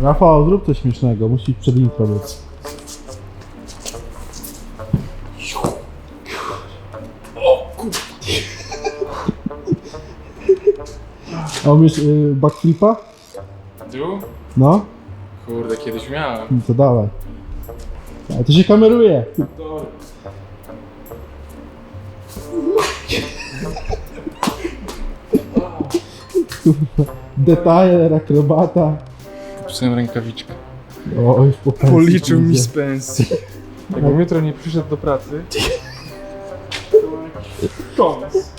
Rafał, zrób coś śmiesznego, musisz przed intro być. A umiesz y, backflipa? Tu? No? Kurde, kiedyś miałem. No to dawaj. A to się kameruje. Detailer, akrobata. Pisałem rękawiczkę. O, już po pensji Policzył mi z pensji. Jakbym jutro nie przyszedł do pracy. Koniec.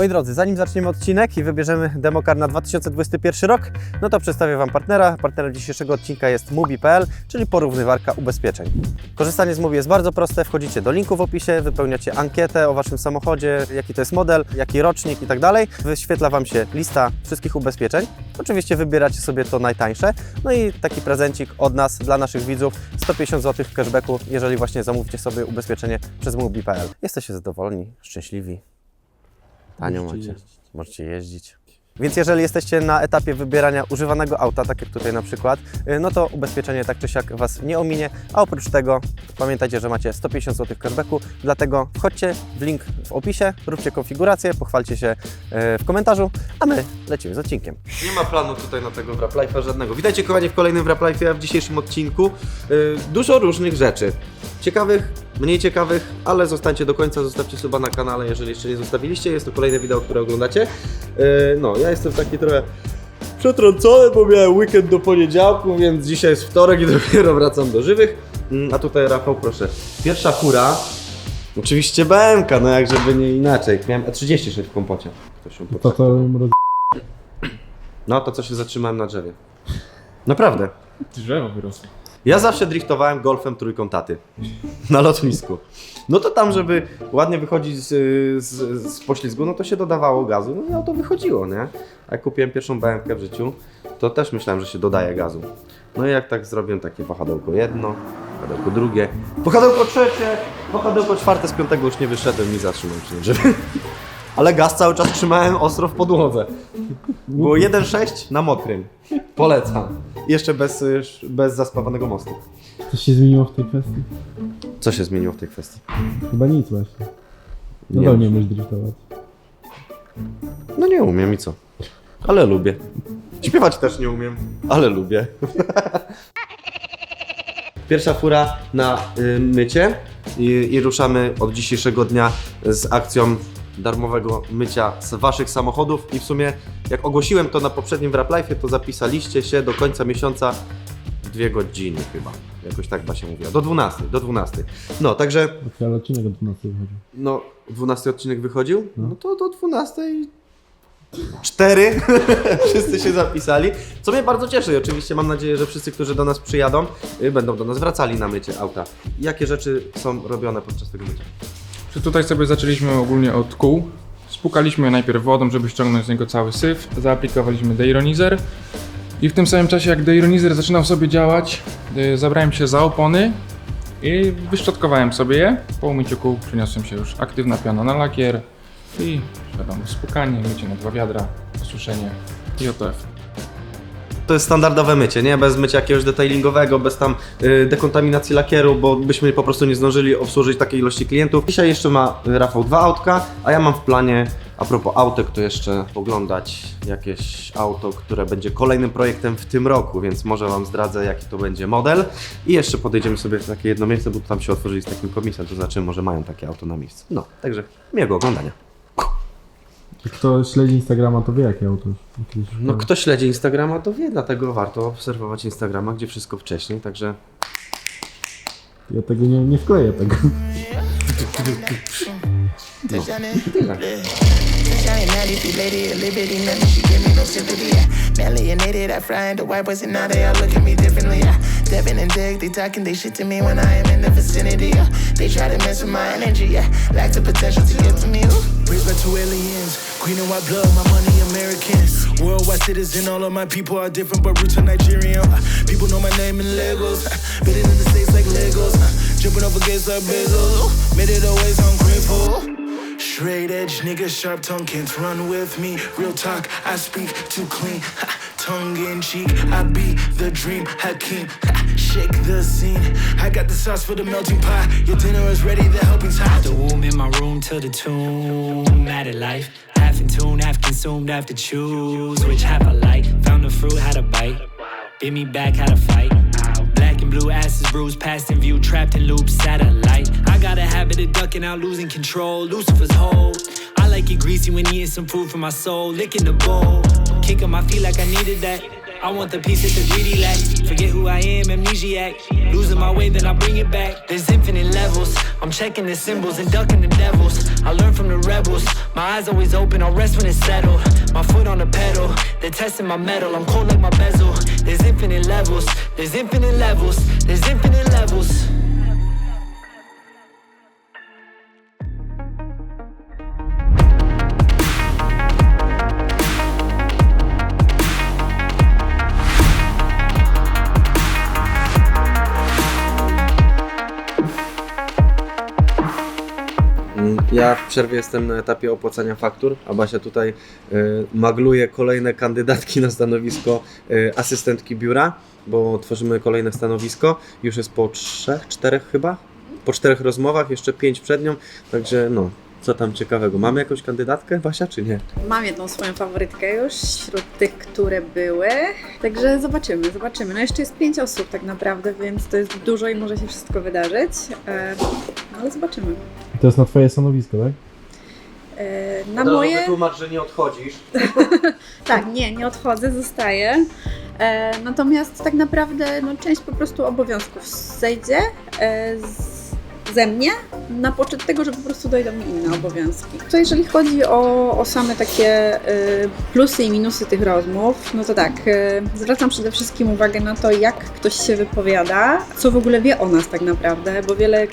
Moi drodzy, zanim zaczniemy odcinek i wybierzemy demokar na 2021 rok, no to przedstawię Wam partnera. Partnerem dzisiejszego odcinka jest Mubi.pl, czyli porównywarka ubezpieczeń. Korzystanie z Mubi jest bardzo proste. Wchodzicie do linku w opisie, wypełniacie ankietę o Waszym samochodzie, jaki to jest model, jaki rocznik i tak dalej. Wyświetla Wam się lista wszystkich ubezpieczeń. Oczywiście wybieracie sobie to najtańsze. No i taki prezencik od nas dla naszych widzów 150 zł cashbacku, jeżeli właśnie zamówicie sobie ubezpieczenie przez Mubi.pl. Jesteście zadowoleni, szczęśliwi. Tanio macie. jeździć. Możecie jeździć. Więc jeżeli jesteście na etapie wybierania używanego auta, tak jak tutaj na przykład, y, no to ubezpieczenie tak czy siak Was nie ominie, a oprócz tego pamiętajcie, że macie 150 zł cashbacku, dlatego wchodźcie w link w opisie, róbcie konfigurację, pochwalcie się y, w komentarzu, a my lecimy z odcinkiem. Nie ma planu tutaj na tego Wrap Life'a żadnego. Witajcie kochani w kolejnym Wrap Life'ie, a w dzisiejszym odcinku y, dużo różnych rzeczy. Ciekawych, mniej ciekawych, ale zostańcie do końca, zostawcie suba na kanale, jeżeli jeszcze nie zostawiliście. Jest to kolejne wideo, które oglądacie. Yy, no, ja jestem taki trochę przetrącony, bo miałem weekend do poniedziałku, więc dzisiaj jest wtorek i dopiero wracam do żywych. Mm, A tutaj Rafał, proszę. Pierwsza fura. Oczywiście BMK, no jak żeby nie inaczej. Miałem E36 w kompocie. Ktoś się To to ją roz... No to co się zatrzymałem na drzewie. Naprawdę. Drzewo wyrosło. Ja zawsze driftowałem golfem trójką taty na lotnisku. No to tam, żeby ładnie wychodzić z, z, z poślizgu, no to się dodawało gazu, no i auto wychodziło, nie? A jak kupiłem pierwszą BMK w życiu, to też myślałem, że się dodaje gazu. No i jak tak zrobiłem takie wahadełko jedno, wahadełko drugie, wahadełko trzecie, wahadełko czwarte, z piątego już nie wyszedłem i zatrzymałem się drzewie. Ale gaz cały czas trzymałem ostro w podłodze. Było 1,6 na mokrym. Polecam. Jeszcze bez, y, bez zaspawanego mostu. Coś się zmieniło w tej kwestii? Co się zmieniło w tej kwestii? Chyba nic właśnie. Nie Nadal wiem. nie umiesz driftować. No nie umiem i co? Ale lubię. Śpiewać też nie umiem, ale lubię. Pierwsza fura na y, mycie i, i ruszamy od dzisiejszego dnia z akcją darmowego mycia z waszych samochodów i w sumie jak ogłosiłem to na poprzednim Wrap Life'ie, to zapisaliście się do końca miesiąca dwie godziny chyba. Jakoś tak Basia mówiła. Do 12, do 12. No, także Ale odcinek od 12 wychodzi. no, 12 odcinek wychodził? No. No to do 12. Cztery. wszyscy się zapisali. Co mnie bardzo cieszy. i Oczywiście mam nadzieję, że wszyscy, którzy do nas przyjadą, y, będą do nas wracali na mycie auta. Jakie rzeczy są robione podczas tego mycia? Czy tutaj sobie zaczęliśmy ogólnie od kół. Spukaliśmy je najpierw wodą, żeby ściągnąć z niego cały syf. Zaaplikowaliśmy deironizer. I w tym samym czasie, jak deironizer zaczynał sobie działać, y, zabrałem się za opony i wyszczotkowałem sobie je. Po umyciu kół przyniosłem się już aktywna piana na lakier i wiadomo, spukanie, mycie na dwa wiadra, osuszenie i oto efekt. To jest standardowe mycie, nie? Bez mycia jakiegoś detailingowego, bez tam y, dekontaminacji lakieru, bo byśmy po prostu nie zdążyli obsłużyć takiej ilości klientów. Dzisiaj jeszcze ma y, Rafał dwa autka, a ja mam w planie, a propos autek, to jeszcze oglądać jakieś auto, które będzie kolejnym projektem w tym roku, więc może Wam zdradzę, jaki to będzie model. I jeszcze podejdziemy sobie w takie jedno miejsce, bo tam się otworzyli z takim komisem, to znaczy może mają takie auto na miejscu. No, także miłego oglądania. Kto śledzi Instagrama, to wie jakie auto już No, kto śledzi Instagrama, to wie, dlatego warto obserwować Instagrama, gdzie wszystko wcześniej, także Ja tego nie, nie wkleję tego. tyle. Shine natty, she lady, a little bitty nothing. She give me no sympathy. Yeah. Melanated, I fry into white boys and now they all look at me differently. Yeah. Devin and Dick, they talking they shit to me when I am in the vicinity. Yeah. They try to mess with my energy, yeah. Lack the potential to get to me. Ooh. By green and white blood, my money Americans. Worldwide citizen, all of my people are different, but roots are Nigerian. People know my name in Legos, been in the states like Legos, jumping over gates like Bezos. Made it always ungrateful. Straight edge, nigga, sharp tongue can't run with me. Real talk, I speak too clean. Ha, tongue in cheek, I be the dream, Hakeem. Ha, shake the scene. I got the sauce for the melting pot. Your dinner is ready, the helping's hot. The womb in my room till the tomb. Mad at life. Half consumed, have to choose which half I like. Found the fruit, had a bite. Bit me back, had a fight. Black and blue asses bruised, past in view, trapped in loops, satellite. I got a habit of ducking out, losing control. Lucifer's hold. I like it greasy when eating some food for my soul. Licking the bowl. Kicking my feet like I needed that. I want the piece that the greedy lack. Forget who I am, amnesiac. Losing my way, then I bring it back. There's infinite levels. I'm checking the symbols and ducking the devils. I learn from the rebels. My eyes always open, I'll rest when it's settled. My foot on the pedal. They're testing my metal, I'm cold like my bezel. There's infinite levels. There's infinite levels. There's infinite levels. Ja w przerwie jestem na etapie opłacania faktur, a Basia tutaj y, magluje kolejne kandydatki na stanowisko y, asystentki biura, bo tworzymy kolejne stanowisko. Już jest po trzech, czterech chyba? Po czterech rozmowach, jeszcze pięć przed nią, także no, co tam ciekawego. Mamy jakąś kandydatkę, Basia, czy nie? Mam jedną swoją faworytkę już wśród tych, które były. Także zobaczymy, zobaczymy. No jeszcze jest pięć osób tak naprawdę, więc to jest dużo i może się wszystko wydarzyć. E, no ale zobaczymy. To jest na twoje stanowisko, tak? E, na moje. Wytłumacz, że nie odchodzisz. Tak, nie, nie odchodzę, zostaję. E, natomiast tak naprawdę no, część po prostu obowiązków zejdzie e, z, ze mnie na poczet tego, że po prostu dojdą mi inne obowiązki. To jeżeli chodzi o, o same takie e, plusy i minusy tych rozmów, no to tak, e, zwracam przede wszystkim uwagę na to, jak ktoś się wypowiada, co w ogóle wie o nas tak naprawdę, bo wiele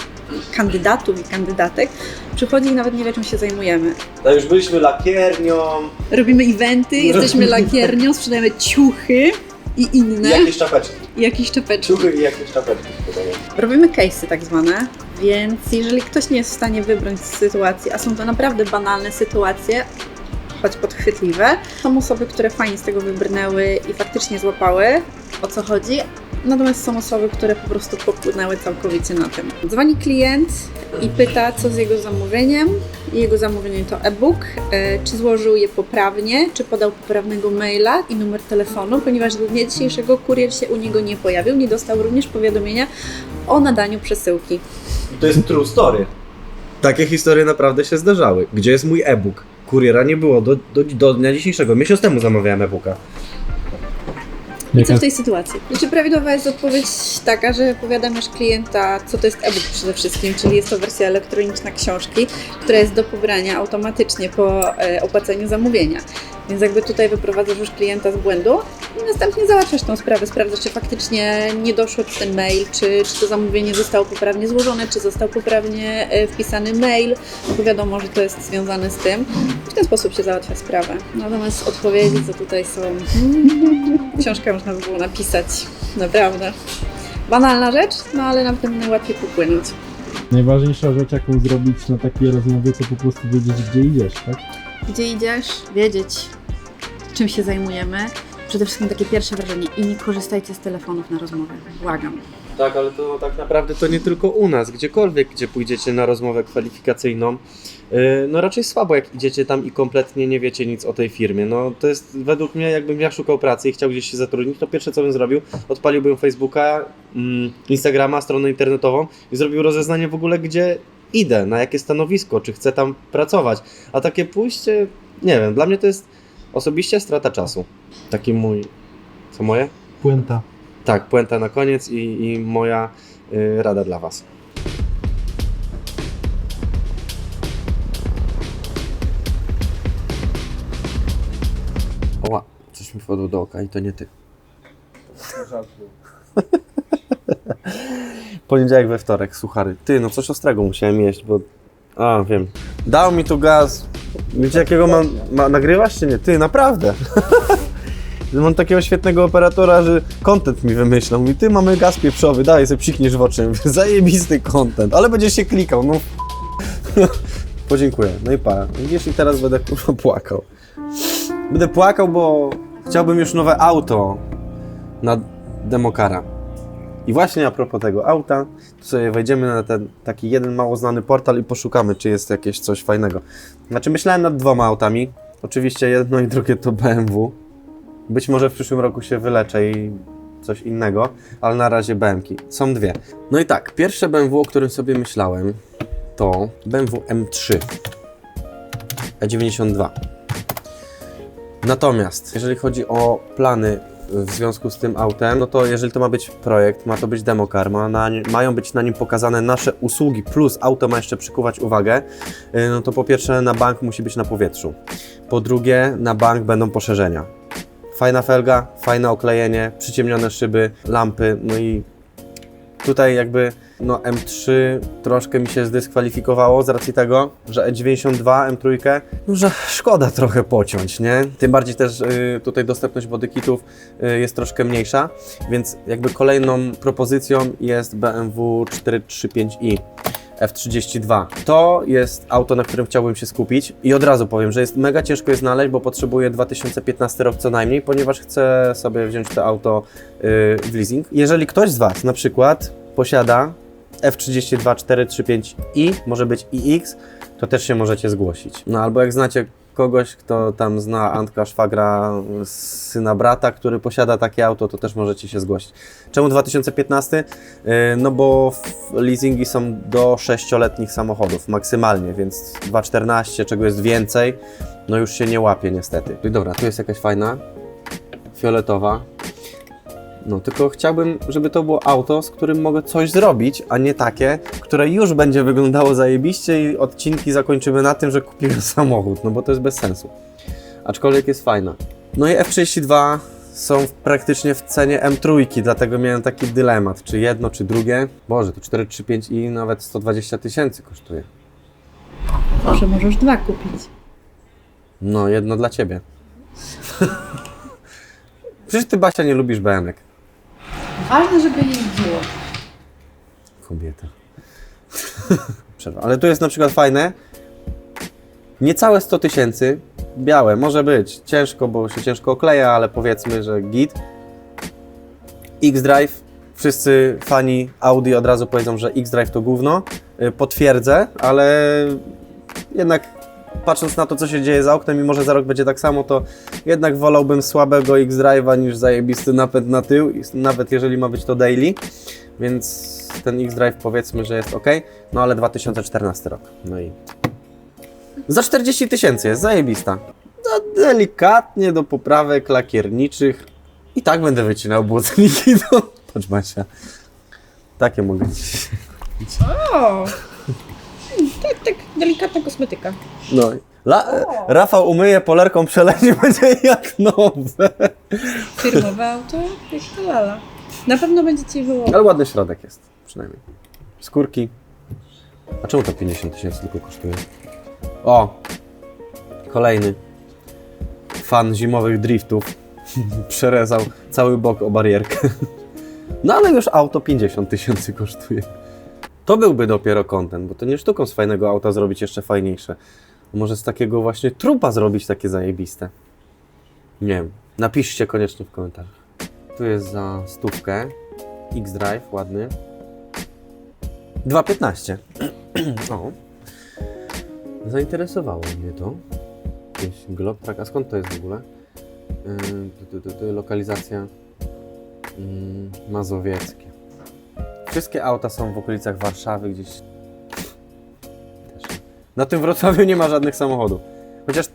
kandydatów i kandydatek przychodzi i nawet nie wie, czym się zajmujemy. No już byliśmy lakiernią, Robimy eventy, jesteśmy lakiernią, sprzedajemy ciuchy i inne, czapeczki. i jakieś czapeczki. Ciuchy i jakieś czapeczki. Robimy case'y tak zwane, więc jeżeli ktoś nie jest w stanie wybrnąć z sytuacji, a są to naprawdę banalne sytuacje, choć podchwytliwe, są osoby, które fajnie z tego wybrnęły i faktycznie złapały o co chodzi, natomiast są osoby, które po prostu popłynęły całkowicie na tym. Dzwoni klient i pyta, co z jego zamówieniem. Jego zamówienie to e-book, e, czy złożył je poprawnie, czy podał poprawnego maila i numer telefonu, ponieważ do dnia dzisiejszego kurier się u niego nie pojawił, nie dostał również powiadomienia o nadaniu przesyłki. To jest true story. Takie historie naprawdę się zdarzały. Gdzie jest mój e-book? Kuriera nie było do, do, do dnia dzisiejszego. Miesiąc temu zamawiałem e-booka. I co w tej sytuacji? Znaczy prawidłowa jest odpowiedź taka, że powiadamiasz klienta, co to jest e-book przede wszystkim, czyli jest to wersja elektroniczna książki, która jest do pobrania automatycznie po e, opłaceniu zamówienia. Więc jakby tutaj wyprowadzasz już klienta z błędu i następnie załatwiasz tą sprawę, sprawdzasz, czy faktycznie nie doszło ten mail, czy, czy to zamówienie zostało poprawnie złożone, czy został poprawnie e, wpisany mail, bo wiadomo, że to jest związane z tym. I w ten sposób się załatwia sprawę. Natomiast odpowiedzi, co tutaj są, książkę można by było napisać, naprawdę. Banalna rzecz, no ale na tym najłatwiej popłynąć. najważniejsza rzecz, jaką zrobić na takiej rozmowie, to po prostu wiedzieć, gdzie idziesz, tak? Gdzie idziesz, wiedzieć, czym się zajmujemy. Przede wszystkim takie pierwsze wrażenie i nie korzystajcie z telefonów na rozmowę. Błagam. Tak, ale to tak naprawdę to nie tylko u nas. Gdziekolwiek, gdzie pójdziecie na rozmowę kwalifikacyjną, yy, no raczej słabo jak idziecie tam i kompletnie nie wiecie nic o tej firmie. No to jest według mnie, jakbym ja szukał pracy i chciał gdzieś się zatrudnić, to pierwsze co bym zrobił, odpaliłbym Facebooka, mm, Instagrama, stronę internetową i zrobił rozeznanie w ogóle, gdzie idę, na jakie stanowisko, czy chcę tam pracować. A takie pójście, nie wiem, dla mnie to jest osobiście strata czasu. Taki mój, co moje? Puenta. Tak, puenta na koniec i, i moja y, rada dla Was. Oła, coś mi wpadło do oka i to nie Ty. Poniedziałek we wtorek, suchary. Ty, no coś ostrego musiałem jeść, bo... A, wiem. Dał mi tu gaz. Wiecie jakiego mam... Ma, nagrywasz czy nie? Ty, naprawdę. Mam takiego świetnego operatora, że content mi wymyślał. Mówi, ty mamy gaz pieprzowy, daj sobie psikniesz w oczy. Mówię, Zajebisty content, ale będziesz się klikał, no. Podziękuję. No i pa. Widzisz, i teraz będę kurwa płakał. Będę płakał, bo chciałbym już nowe auto na Demokara. I właśnie a propos tego auta, to sobie wejdziemy na ten taki jeden mało znany portal i poszukamy, czy jest jakieś coś fajnego. Znaczy myślałem nad dwoma autami. Oczywiście jedno i drugie to BMW. Być może w przyszłym roku się wyleczę i coś innego, ale na razie BMW. Są dwie. No i tak, pierwsze BMW, o którym sobie myślałem, to BMW M3 E92. Natomiast, jeżeli chodzi o plany w związku z tym autem, no to jeżeli to ma być projekt, ma to być demokar, ma na, mają być na nim pokazane nasze usługi, plus auto ma jeszcze przykuwać uwagę, y, no to po pierwsze na bank musi być na powietrzu. Po drugie, na bank będą poszerzenia. Fajna felga, fajne oklejenie, przyciemnione szyby, lampy, no i tutaj jakby no M3 troszkę mi się zdyskwalifikowało z racji tego, że E92 M3, no że szkoda trochę pociąć, nie? Tym bardziej też y, tutaj dostępność bodykitów y, jest troszkę mniejsza, więc jakby kolejną propozycją jest BMW 435i. F32. To jest auto, na którym chciałbym się skupić i od razu powiem, że jest mega ciężko je znaleźć, bo potrzebuję 2015 rok co najmniej, ponieważ chcę sobie wziąć to auto yy, w leasing. Jeżeli ktoś z Was na przykład posiada F32 435i, może być iX, to też się możecie zgłosić. No albo jak znacie kogoś, kto tam zna Antka Szwagra, syna brata, który posiada takie auto, to też możecie się zgłosić. Czemu 2015? Yy, No bo leasingi są do 6-letnich samochodów maksymalnie, więc 2.14, czego jest więcej, no już się nie łapie niestety. I dobra, tu jest jakaś fajna, fioletowa. No tylko chciałbym, żeby to było auto, z którym mogę coś zrobić, a nie takie, które już będzie wyglądało zajebiście i odcinki zakończymy na tym, że kupiłem samochód, no bo to jest bez sensu. Aczkolwiek jest fajna. No i F32 są praktycznie w cenie M3, dlatego miałem taki dylemat, czy jedno, czy drugie. Boże, to 435i nawet 120 tysięcy kosztuje. Może możesz dwa kupić. No, jedno dla ciebie. Przecież ty, Basia, nie lubisz BMW. Ważne, żeby jeździło. Kobieta. Przerwa. Ale tu jest na przykład fajne. Niecałe 100 tysięcy. Białe, może być. Ciężko, bo się ciężko okleja, ale powiedzmy, że git. X-Drive. Wszyscy fani Audi od razu powiedzą, że X-Drive to gówno. Y, Potwierdzę, ale jednak patrząc na to, co się dzieje za oknem, mimo że za rok będzie tak samo, to jednak wolałbym słabego X-Drive'a niż zajebisty napęd na tył, i nawet jeżeli ma być to daily. Więc ten X-Drive powiedzmy, że jest ok, no ale 2014 rok. No i za 40 tysięcy jest zajebista. No, delikatnie do poprawek lakierniczych. I tak będę wycinał błotniki. No. Patrz Basia. Takie mogę ci. O! Tak, tak, delikatna kosmetyka. No. La, Rafał umyje polerką przeleci, będzie jak nowe. Firmowe auto, jak to lala. Na pewno będzie Ci było. Ale ładny środek jest, przynajmniej. Skórki. A czemu to 50 tysięcy tylko kosztuje? O! Kolejny. Fan zimowych driftów. Przerezał cały bok o barierkę. No ale już auto 50 tysięcy kosztuje. To byłby dopiero content, bo to nie sztuką z fajnego auta zrobić jeszcze fajniejsze. Może z takiego właśnie trupa zrobić takie zajebiste. Nie wiem. Napiszcie koniecznie w komentarzach. Tu jest za stówkę. X-Drive, ładny. 2,15. o. Zainteresowało mnie to. Jakiś glob, tak, a skąd to jest w ogóle? Yy, tu, tu, tu, lokalizacja yy, mazowieckie. Wszystkie auta są w okolicach Warszawy, gdzieś. Na tym Wrocławiu nie ma żadnych samochodów. Chociaż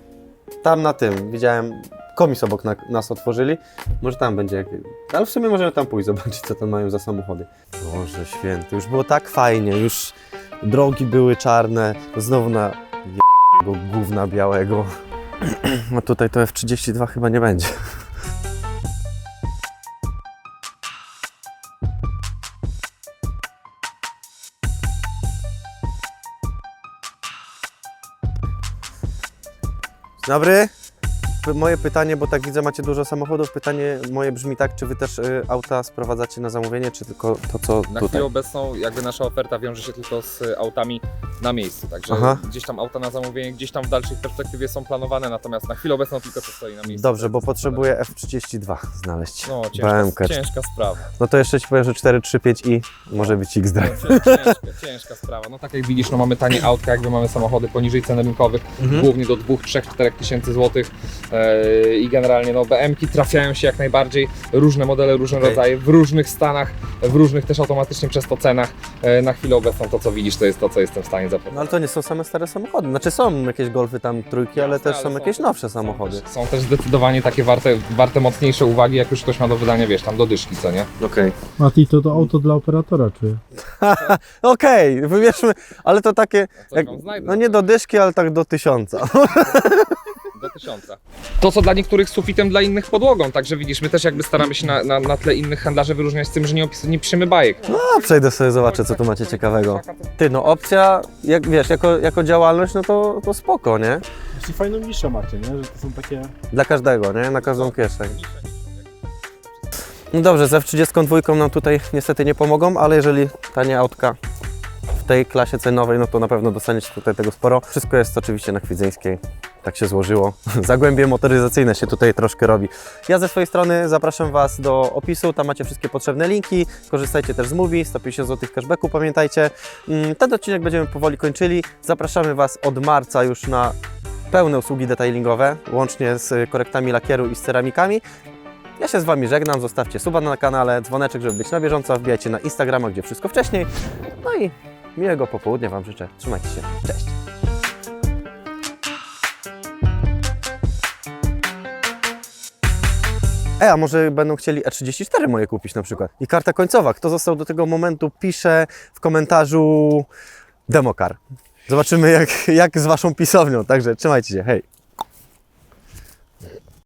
tam na tym widziałem, komis obok na, nas otworzyli. Może tam będzie. Ale w sumie możemy tam pójść, zobaczyć, co tam mają za samochody. Boże święty, już było tak fajnie, już drogi były czarne, znowu na go gówna białego. A tutaj to F32 chyba nie będzie. তারপরে Moje pytanie, bo tak widzę, macie dużo samochodów. Pytanie moje brzmi tak, czy wy też y, auta sprowadzacie na zamówienie, czy tylko to, co Na tutaj? chwilę obecną jakby nasza oferta wiąże się tylko z y, autami na miejscu, także Aha. gdzieś tam auta na zamówienie, gdzieś tam w dalszej perspektywie są planowane, natomiast na chwilę obecną tylko co stoi na miejscu. Dobrze, bo jest potrzebuję F32 znaleźć. No, ciężka, BMK. ciężka sprawa. No to jeszcze ci powiem, że 435i może być XD. Ciężka, ciężka sprawa. No tak jak widzisz, no mamy tanie autka, jakby mamy samochody poniżej cen rynkowych, Mhm. głównie do 2, 3, 4 tysięcy złotych i generalnie no BM-ki trafiają się jak najbardziej, różne modele, różne Okej. rodzaje, w różnych stanach, w różnych też automatycznie przez to cenach. E, na chwilę obecną to co widzisz, to jest to, co jestem w stanie No zaproponować. ale to nie są same stare samochody. Znaczy są jakieś golfy tam trójki, ale Jasne, też są jakieś są- nowsze Są samochody. też, są też zdecydowanie takie warte, warte mocniejsze uwagi, jak już ktoś ma do wydania, wiesz, tam do dyszki, co nie? Okej. Mati, to to auto dla operatora, czy? Okej, wybierzmy, ale to takie, jak, no nie do dyszki, ale tak do tysiąca. do tysiąca. To, co dla niektórych sufitem, dla innych podłogą, także widzisz, my też jakby staramy się na, na, na tle innych handlarzy wyróżniać z tym, że nie, opis, nie piszemy bajek. No przejdę sobie, zobaczę co tu macie ciekawego. Ty, no opcja, jak wiesz, jako, jako działalność, no to, to spoko, nie? Jeśli fajną niszę macie, nie? Że to są takie... Dla każdego, nie? Na każdą kieszeń. No dobrze, ze F32 nam tutaj niestety nie pomogą, ale jeżeli tanie autka w tej klasie cenowej, no to na pewno dostaniecie tutaj tego sporo. Wszystko jest oczywiście na Kwidzyńskiej. Tak się złożyło. Zagłębie motoryzacyjne się tutaj troszkę robi. Ja ze swojej strony zapraszam Was do opisu, tam macie wszystkie potrzebne linki. Korzystajcie też z Mówi, 150 zł cashbacku, pamiętajcie. Mm, Ten odcinek będziemy powoli kończyli. Zapraszamy Was od marca już na pełne usługi detailingowe, łącznie z korektami lakieru i z ceramikami. Ja się z Wami żegnam, zostawcie suba na kanale, dzwoneczek, żeby być na bieżąco, wbijajcie na Instagrama, gdzie wszystko wcześniej. No i miłego popołudnia Wam życzę. Trzymajcie się. Cześć. E, a może będą chcieli E34 moje kupić na przykład. I karta końcowa. Kto został do tego momentu, pisze w komentarzu Demokar. Zobaczymy jak, jak z Waszą pisownią. Także trzymajcie się. Hej.